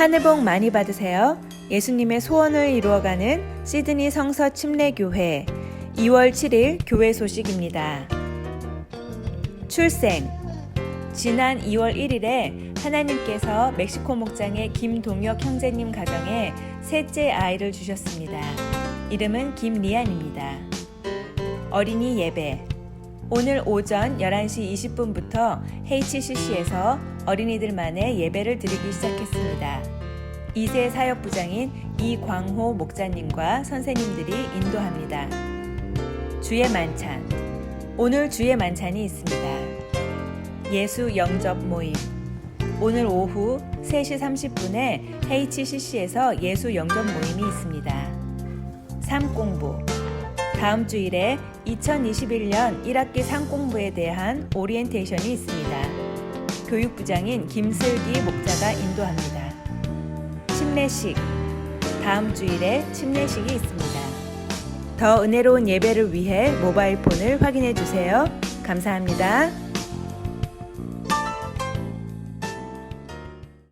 하늘 복 많이 받으세요. 예수님의 소원을 이루어가는 시드니 성서 침례교회 2월 7일 교회 소식입니다. 출생 지난 2월 1일에 하나님께서 멕시코 목장의 김동혁 형제님 가정에 셋째 아이를 주셨습니다. 이름은 김리안입니다. 어린이 예배 오늘 오전 11시 20분부터 HCC에서 어린이들만의 예배를 드리기 시작했습니다. 2세 사역부장인 이광호 목사님과 선생님들이 인도합니다. 주의 만찬 오늘 주의 만찬이 있습니다. 예수 영접 모임 오늘 오후 3시 30분에 HCC에서 예수 영접 모임이 있습니다. 삶공부 다음 주일에 2021년 1학기 상공부에 대한 오리엔테이션이 있습니다. 교육부장인 김슬기 목자가 인도합니다. 침례식 다음 주일에 침례식이 있습니다. 더 은혜로운 예배를 위해 모바일 폰을 확인해 주세요. 감사합니다.